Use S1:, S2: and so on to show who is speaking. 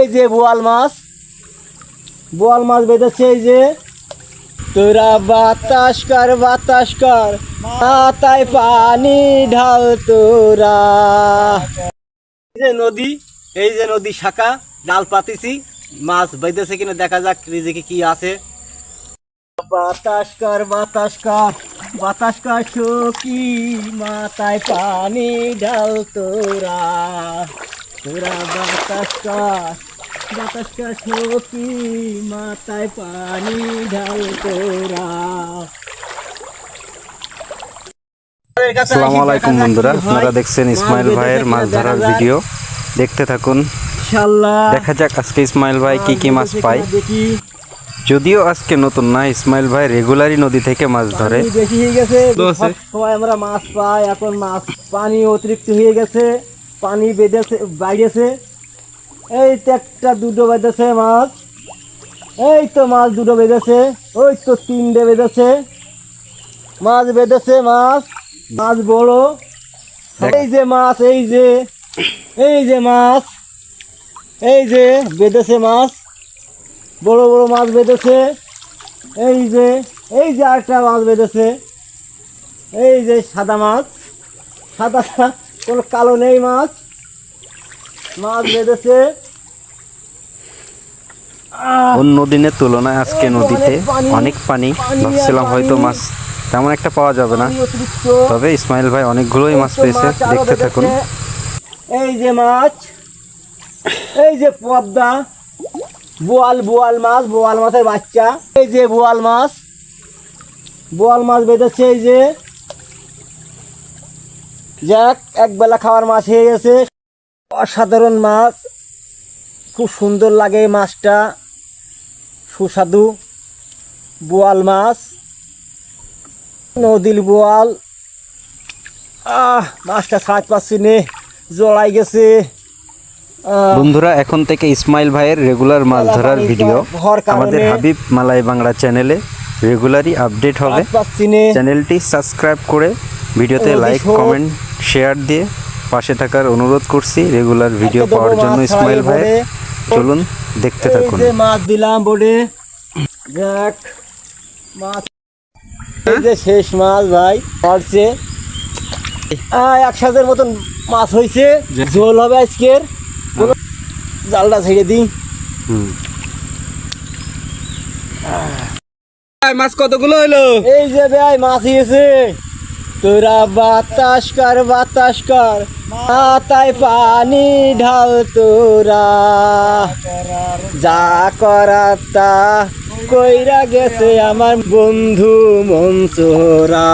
S1: এই যে বোয়াল মাছ। বোয়াল মাছ বেঁধেছে এই যে। তোরা বাতাস কর বাতাস কর মাথায় পানি ঢাল তোরা। এই যে নদী এই যে নদী শাখা জাল পাতিছি মাছ বেঁধেছে কিনা দেখা যাক রিজিকে কি আছে। বাতাস কর বাতাস কর বাতাস কর সখী মাথায় পানি ঢাল তোরা। তোরা বাতাস কর বাতাস কর সখী মাথায় পানি ঢাল তোরা
S2: আসসালামু আলাইকুম বন্ধুরা আপনারা দেখছেন ইসমাইল ভাইয়ের মাছ ধরার ভিডিও। দেখতে থাকুন। দেখা যাক আজকে ইসমাইল ভাই কি কি মাছ পায়। যদিও আজকে নতুন না ইসমাইল ভাই রেগুলারই নদী থেকে মাছ ধরে।
S1: সময় আমরা মাছ পাই এখন মাছ পানি অতিরিক্ত হয়ে গেছে পানি বেঁধেছে বাইরেছে। এই তো একটা দুটো বেঁধেছে মাছ। এই তো মাছ দুটো বেঁধেছে ওই তো তিনটে বেঁধেছে। মাছ বেঁধেছে মাছ মাছ বড়। এই যে মাছ এই যে এই যে মাছ এই যে বেঁধেছে মাছ। বড় বড় মাছ বেঁধেছে এই যে এই যে আরেকটা মাছ বেঁধেছে। এই যে সাদা মাছ সাদা কোনো কালো নেই মাছ। মাছ বেঁধেছে।
S2: অন্য দিনের তুলনায় আজকে নদীতে অনেক পানি ভাবছিলাম হয়তো মাছ তেমন একটা পাওয়া যাবে না। তবে ইসমাইল ভাই অনেকগুলোই মাছ পেয়েছে দেখতে থাকুন।
S1: এই যে মাছ এই যে পদ্মা বোয়াল বোয়াল মাছ বোয়াল মাছের বাচ্চা। এই যে বোয়াল মাছ বোয়াল মাছ বেঁধেছে এই যে। যাক এক বেলা খাওয়ার মাছ হয়ে গেছে। অসাধারণ মাছ। খুব সুন্দর লাগে মাছটা। সুস্বাদু বোয়াল মাছ। নদীর বোয়াল। আহ মাছটা ছাড় পাচ্ছি নে জড়াই গেছে।
S2: বন্ধুরা এখন থেকে ইসমাইল ভাইয়ের রেগুলার মাছ ধরার ভিডিও। আমাদের হাবিব মালাই বাংলা চ্যানেলে রেগুলারই আপডেট হবে। চ্যানেলটি সাবস্ক্রাইব করে ভিডিওতে লাইক কমেন্ট শেয়ার দিয়ে পাশে থাকার অনুরোধ করছি রেগুলার ভিডিও পাওয়ার জন্য ইসমাইল ভাই চলুন দেখতে
S1: এই
S2: থাকুন।
S1: যে মাছ দিলাম বোর্ডে। যাক মাছ এই যে শেষ মাছ ভাই পড়ছে এক সাজের মতন মাছ হয়েছে ঝোল হবে আজকের। জালটা ছেড়ে দিই।
S2: মাছ কতগুলো হলো
S1: এই যে ভাই মাছ হয়েছে তোরা বাতাস কর বাতাস কর। মাথায় পানি ঢাল তোরা। যা করার তা কইরা গেছে আমার বন্ধু মনসোরা।